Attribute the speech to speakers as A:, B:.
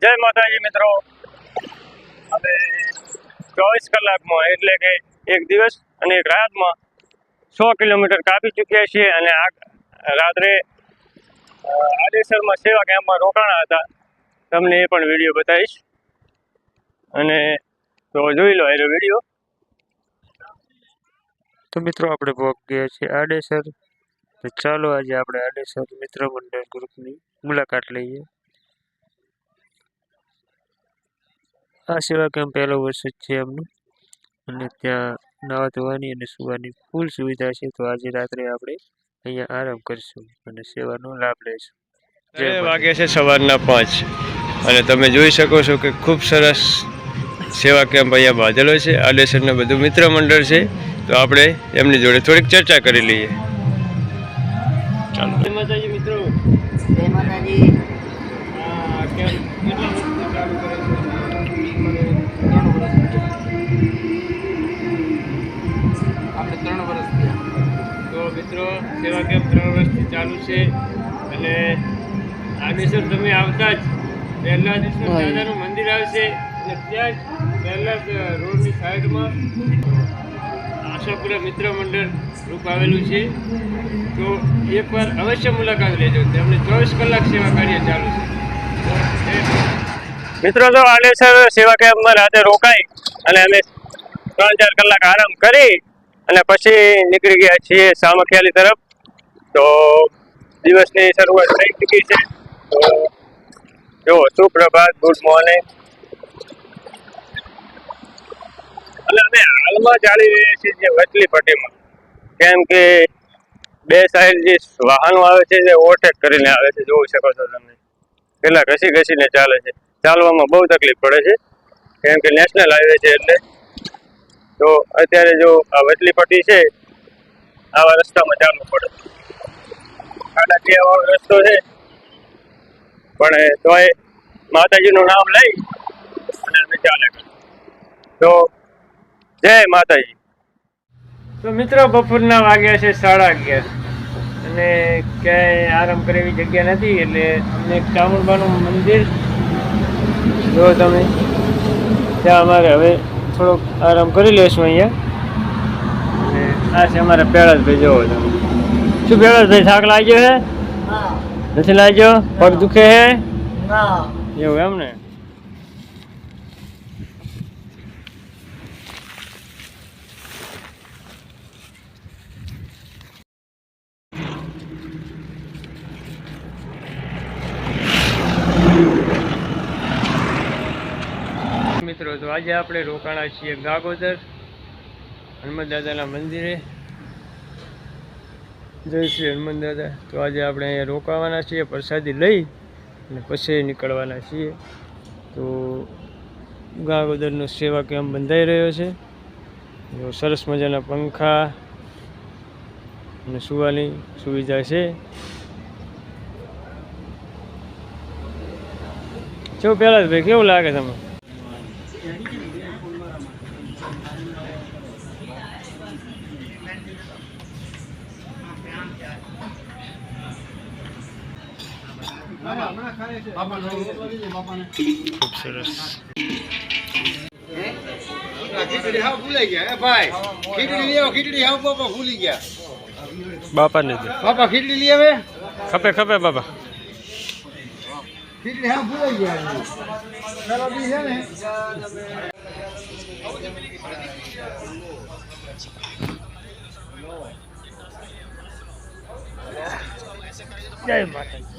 A: જય માતાજી મિત્રો. અને ચોવીસ કલાકમાં એટલે કે એક દિવસ અને એક રાતમાં સો કિલોમીટર કાપી ચૂક્યા છીએ અને આ રાત્રે અ, આડેસરમાં સેવા કેમ્પમાં રોકાણા હતા. તમને એ પણ વીડિયો બતાવીશ. અને તો જોઈ લો એનો વીડિયો.
B: તો મિત્રો આપણે પહોંચ ગયા છીએ આડેસર. તો ચાલો આજે આપણે આડેસર મિત્ર મંડળ ગ્રુપની મુલાકાત લઈએ. આ સેવા કેમ્પ પહેલો વર્ષ જ છે એમનું. અને ત્યાં નવા ધોવાની અને સુવાની ફૂલ સુવિધા છે. તો આજે રાત્રે આપણે અહીંયા આરામ કરશું અને સેવાનો લાભ લઈશું. જે
A: વાગે છે સવારના પાંચ. અને તમે જોઈ શકો છો કે ખૂબ સરસ સેવા કેમ્પ અહીંયા બાંધેલો છે. આડેસરનું બધું મિત્ર મંડળ છે. તો આપણે એમની જોડે થોડીક ચર્ચા કરી લઈએ. ચાલો. માતાજી મિત્રો.
C: માતાજી.
A: મિત્રો સેવા કેમ્પ ત્રણ વર્ષથી ચાલુ છે. અને આદેશર તમે આવતા જ પહેલા દિવસે દાદાનું મંદિર આવશે. અને ત્યાં જ પહેલા રોડની સાઈડમાં આશાપુરા મિત્ર મંડળ ગ્રુપ આવેલું છે. તો એકવાર અવશ્ય મુલાકાત લેજો. તેમને ચોવીસ કલાક સેવા કાર્ય ચાલુ છે. મિત્રો તો આલેસર સેવા કેમ્પમાં રાતે રોકાઈ અને અમે ત્રણ ચાર કલાક આરામ કરી અને પછી નીકળી ગયા છીએ સામખિયાલી તરફ. તો દિવસની શરૂઆત થઈ ચૂકી છે. તો જો સુપ્રભાત ગુડ મોર્નિંગ અને અમે હાલમાં ચાલી રહ્યા છીએ જે વચલી પટ્ટીમાં કેમ કે બે સાઈડ જે વાહનો આવે છે જે ઓવરટેક કરીને આવે છે, જોઈ શકો છો તમે. પેલા ઘસી ઘસીને ચાલે છે. ચાલવામાં બહુ તકલીફ પડે છે. કેમ કે નેશનલ હાઈવે છે એટલે અત્યારે જો આ વચલી પટ્ટી છે, આવા રસ્તામાં ચાલવું પડે. ખાડાકીયા આવો રસ્તો છે, પણ તોય માતાજીનું નામ લઈ અને અમે ચાલે તો જય માતાજી. તો મિત્રો, બપોરના વાગ્યા છે સાડા અગિયાર. અને ક્યાંય આરામ કરે એવી જગ્યા નથી, એટલે અમને ચામુંડબાનું મંદિર જો તમે, ત્યાં અમારે હવે થોડોક આરામ કરી લેશું અહીંયા. અને આ છે અમારા પેળાસભાઈ જોવો તમે. શું પેળાસભાઈ થાક લાગ્યો છે નથી લાગ્યો? પગ દુખે છે એવું એમ ને? મિત્રો, તો આજે આપણે રોકાણા છીએ ગાગોદર, હનુમાન દાદાના મંદિરે. જય શ્રી હનુમાન દાદા. તો આજે આપણે અહીંયા રોકાવાના છીએ, પ્રસાદી લઈ અને પછી નીકળવાના છીએ. તો ગાગોદરનો સેવા કેમ્પ બંધાઈ રહ્યો છે? સરસ મજાના પંખા અને સુવાની સુવિધા છે. જો પહેલાં ભાઈ, કેવું લાગે તમે ખૂબ સરસ
D: ખીચડી હાવ ભૂલાઈ ગયા હે ભાઈ ખીચડી લઈ આવો ખીચડી હાવ બાપા ભૂલી ગયા
A: બાપાને દે.
D: બાપા ખીચડી લઈ આવે?
A: ખપે ખપે બાપા.
D: ખીચડી હાવ ભૂલાઈ ગયા ચાલો બી છે ને?
A: જય માતાજી.